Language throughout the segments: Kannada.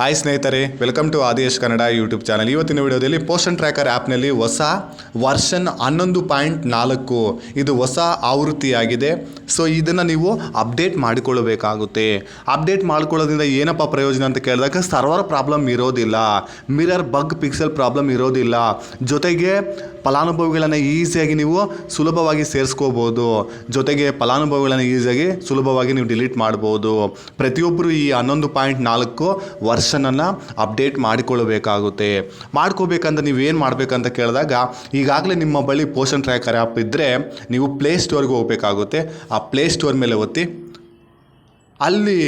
ಹಾಯ್ ಸ್ನೇಹಿತರೆ welcome to Adesh Kannada YouTube channel ಇವತ್ತಿನ ವಿಡಿಯೋದಲ್ಲಿ ಪೋಷನ್ ಟ್ರ್ಯಾಕರ್ ಆ್ಯಪ್ನಲ್ಲಿ ಹೊಸ ವರ್ಷನ್ ಹನ್ನೊಂದು ಪಾಯಿಂಟ್ ನಾಲ್ಕು. ಇದು ಹೊಸ ಆವೃತ್ತಿಯಾಗಿದೆ. ಸೊ ಇದನ್ನು ನೀವು ಅಪ್ಡೇಟ್ ಮಾಡಿಕೊಳ್ಳಬೇಕಾಗುತ್ತೆ. ಅಪ್ಡೇಟ್ ಮಾಡ್ಕೊಳ್ಳೋದ್ರಿಂದ ಏನಪ್ಪ ಪ್ರಯೋಜನ ಅಂತ ಕೇಳಿದಾಗ ಸರ್ವರ್ ಪ್ರಾಬ್ಲಮ್ ಇರೋದಿಲ್ಲ. ಮಿರರ್ ಬಗ್ ಪಿಕ್ಸೆಲ್ ಪ್ರಾಬ್ಲಮ್ ಇರೋದಿಲ್ಲ. ಜೊತೆಗೆ ಫಲಾನುಭವಿಗಳನ್ನು ಈಸಿಯಾಗಿ ನೀವು ಸುಲಭವಾಗಿ ಸೇರಿಸ್ಕೋಬೋದು. ಜೊತೆಗೆ ಫಲಾನುಭವಿಗಳನ್ನು ಈಸಿಯಾಗಿ ಸುಲಭವಾಗಿ ನೀವು ಡಿಲೀಟ್ ಮಾಡ್ಬೋದು. ಪ್ರತಿಯೊಬ್ಬರು ಈ ಹನ್ನೊಂದು ಪಾಯಿಂಟ್ ನಾಲ್ಕು ವರ್ಷನನ್ನು ಅಪ್ಡೇಟ್ ಮಾಡಿಕೊಳ್ಳಬೇಕಾಗುತ್ತೆ. ಮಾಡ್ಕೋಬೇಕಂತ ನೀವೇನು ಮಾಡಬೇಕಂತ ಕೇಳಿದಾಗ, ಈಗಾಗಲೇ ನಿಮ್ಮ ಬಳಿ ಪೋಷನ್ ಟ್ರ್ಯಾಕರ್ ಆ್ಯಪ್ ಇದ್ದರೆ ನೀವು ಪ್ಲೇ ಸ್ಟೋರ್ಗೆ ಹೋಗಬೇಕಾಗುತ್ತೆ. ಆ ಪ್ಲೇ ಸ್ಟೋರ್ ಮೇಲೆ ಒತ್ತಿ, ಅಲ್ಲಿ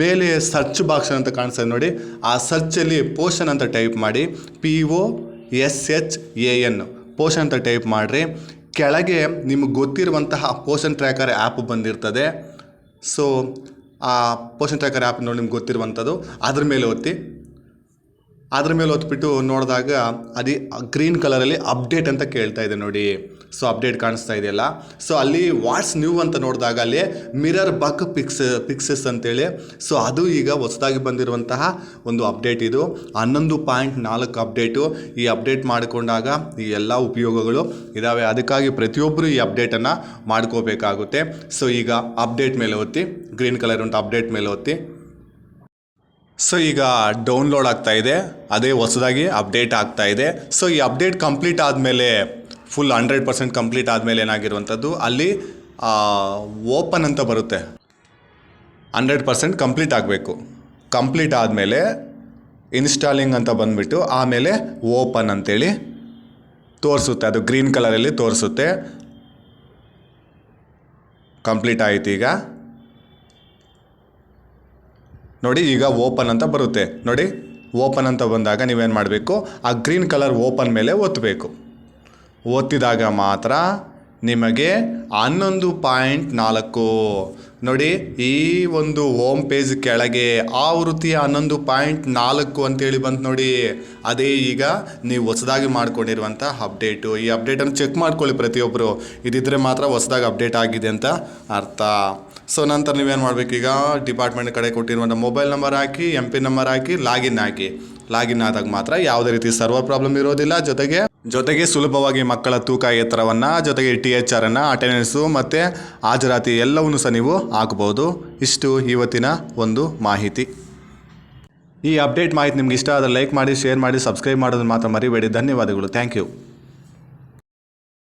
ಮೇಲೆ ಸರ್ಚ್ ಬಾಕ್ಸ್ ಅಂತ ಕಾಣಿಸ್ತದೆ ನೋಡಿ. ಆ ಸರ್ಚಲ್ಲಿ ಪೋಷನ್ ಅಂತ ಟೈಪ್ ಮಾಡಿ, P O S H A N Poshan ಅಂತ ಟೈಪ್ ಮಾಡಿರಿ. ಕೆಳಗೆ ನಿಮಗೆ ಗೊತ್ತಿರುವಂತಹ ಪೋಷನ್ ಟ್ರ್ಯಾಕರ್ ಆ್ಯಪ್ ಬಂದಿರ್ತದೆ. ಸೊ ಆ ಪೋಷನ್ ಟ್ರ್ಯಾಕರ್ ಆ್ಯಪ್ ನೋಡಿ ನಿಮ್ಗೆ ಗೊತ್ತಿರುವಂಥದ್ದು. ಅದ್ರ ಮೇಲೆ ಒತ್ತಿ ಅದ್ರ ಮೇಲೆ ಓದ್ಬಿಟ್ಟು ನೋಡಿದಾಗ ಅದೇ ಗ್ರೀನ್ ಕಲರಲ್ಲಿ ಅಪ್ಡೇಟ್ ಅಂತ ಕೇಳ್ತಾ ಇದೆ ನೋಡಿ. ಸೊ ಅಪ್ಡೇಟ್ ಕಾಣಿಸ್ತಾ ಇದೆಯಲ್ಲ? ಸೊ ಅಲ್ಲಿ ವಾಟ್ಸ್ ನ್ಯೂ ಅಂತ ನೋಡಿದಾಗ ಅಲ್ಲಿ ಮಿರರ್ ಬಕ್ ಪಿಕ್ಸ್ ಪಿಕ್ಸಸ್ ಅಂತೇಳಿ. ಸೊ ಅದು ಈಗ ಹೊಸದಾಗಿ ಬಂದಿರುವಂತಹ ಒಂದು ಅಪ್ಡೇಟ್ ಇದು. ಹನ್ನೊಂದು ಪಾಯಿಂಟ್ ನಾಲ್ಕು ಅಪ್ಡೇಟು ಈ ಅಪ್ಡೇಟ್ ಮಾಡಿಕೊಂಡಾಗ ಈ ಎಲ್ಲ ಉಪಯೋಗಗಳು ಇದ್ದಾವೆ ಅದಕ್ಕಾಗಿ ಪ್ರತಿಯೊಬ್ಬರು ಈ ಅಪ್ಡೇಟನ್ನು ಮಾಡ್ಕೋಬೇಕಾಗುತ್ತೆ. ಸೊ ಈಗ ಅಪ್ಡೇಟ್ ಮೇಲೆ ಒತ್ತಿ ಗ್ರೀನ್ ಕಲರ್ ಉಂಟು ಅಪ್ಡೇಟ್ ಮೇಲೆ ಒತ್ತಿ. ಸೊ ಈಗ ಡೌನ್ಲೋಡ್ ಆಗ್ತಾ ಇದೆ. ಅದೇ ಹೊಸದಾಗಿ ಅಪ್ಡೇಟ್ ಆಗ್ತಾ ಇದೆ. ಸೊ ಈ ಅಪ್ಡೇಟ್ ಕಂಪ್ಲೀಟ್ ಆದಮೇಲೆ ಫುಲ್ ಹಂಡ್ರೆಡ್ ಪರ್ಸೆಂಟ್ ಕಂಪ್ಲೀಟ್ ಆದಮೇಲೆ ಏನಾಗಿರುವಂಥದ್ದು, ಅಲ್ಲಿ ಓಪನ್ ಅಂತ ಬರುತ್ತೆ. ಹಂಡ್ರೆಡ್ ಪರ್ಸೆಂಟ್ ಕಂಪ್ಲೀಟ್ ಆಗಬೇಕು. ಕಂಪ್ಲೀಟ್ ಆದಮೇಲೆ ಇನ್ಸ್ಟಾಲಿಂಗ್ ಅಂತ ಬಂದುಬಿಟ್ಟು, ಆಮೇಲೆ ಓಪನ್ ಅಂತೇಳಿ ತೋರಿಸುತ್ತೆ. ಅದು ಗ್ರೀನ್ ಕಲರಲ್ಲಿ ತೋರಿಸುತ್ತೆ. ಕಂಪ್ಲೀಟ್ ಆಯಿತು ಈಗ. ನೋಡಿ, ಈಗ ಓಪನ್ ಅಂತ ಬರುತ್ತೆ. ನೋಡಿ ಓಪನ್ ಅಂತ ಬಂದಾಗ ನೀವೇನು ಮಾಡಬೇಕು? ಆ ಗ್ರೀನ್ ಕಲರ್ ಓಪನ್ ಮೇಲೆ ಒತ್ತಬೇಕು ಒತ್ತಿದಾಗ ಮಾತ್ರ ನಿಮಗೆ ಹನ್ನೊಂದು ಪಾಯಿಂಟ್ ನಾಲ್ಕು. ನೋಡಿ, ಈ ಒಂದು ಹೋಮ್ ಪೇಜ್ ಕೆಳಗೆ ಆವೃತ್ತಿ ಹನ್ನೊಂದು ಪಾಯಿಂಟ್ ನಾಲ್ಕು ಅಂತೇಳಿ ಬಂತು ನೋಡಿ. ಅದೇ ಈಗ ನೀವು ಹೊಸದಾಗಿ ಮಾಡ್ಕೊಂಡಿರುವಂಥ ಅಪ್ಡೇಟು. ಈ ಅಪ್ಡೇಟನ್ನು ಚೆಕ್ ಮಾಡ್ಕೊಳ್ಳಿ ಪ್ರತಿಯೊಬ್ಬರು ಇದಿದ್ದರೆ ಮಾತ್ರ ಹೊಸದಾಗಿ ಅಪ್ಡೇಟ್ ಆಗಿದೆ ಅಂತ ಅರ್ಥ. ಸೊ, ನಂತರ ನೀವೇನು ಮಾಡಬೇಕು ಈಗ? ಡಿಪಾರ್ಟ್ಮೆಂಟ್ ಕಡೆ ಕೊಟ್ಟಿರುವಂಥ ಮೊಬೈಲ್ ನಂಬರ್ ಹಾಕಿ, ಎಂ ಪಿ ನಂಬರ್ ಹಾಕಿ, ಲಾಗಿನ್ ಹಾಕಿ. ಲಾಗಿನ್ ಆದಾಗ ಮಾತ್ರ ಯಾವುದೇ ರೀತಿ ಸರ್ವರ್ ಪ್ರಾಬ್ಲಮ್ ಇರೋದಿಲ್ಲ. ಜೊತೆಗೆ ಜೊತೆಗೆ ಸುಲಭವಾಗಿ ಮಕ್ಕಳ ತೂಕ ಎತ್ತರವನ್ನು, ಜೊತೆಗೆ ಟಿ ಎಚ್ ಆರನ್ನು ಅಟೆಂಡೆನ್ಸು ಮತ್ತು ಹಾಜರಾತಿ ಎಲ್ಲವನ್ನು ಸಹ ನೀವು ಹಾಕ್ಬೋದು. ಇಷ್ಟು ಇವತ್ತಿನ ಒಂದು ಮಾಹಿತಿ. ಈ ಅಪ್ಡೇಟ್ ಮಾಹಿತಿ ನಿಮ್ಗೆ ಇಷ್ಟ ಆದರೆ ಲೈಕ್ ಮಾಡಿ, ಶೇರ್ ಮಾಡಿ, ಸಬ್ಸ್ಕ್ರೈಬ್ ಮಾಡೋದನ್ನು ಮಾತ್ರ ಮರಿಬೇಡಿ. ಧನ್ಯವಾದಗಳು. Thank you.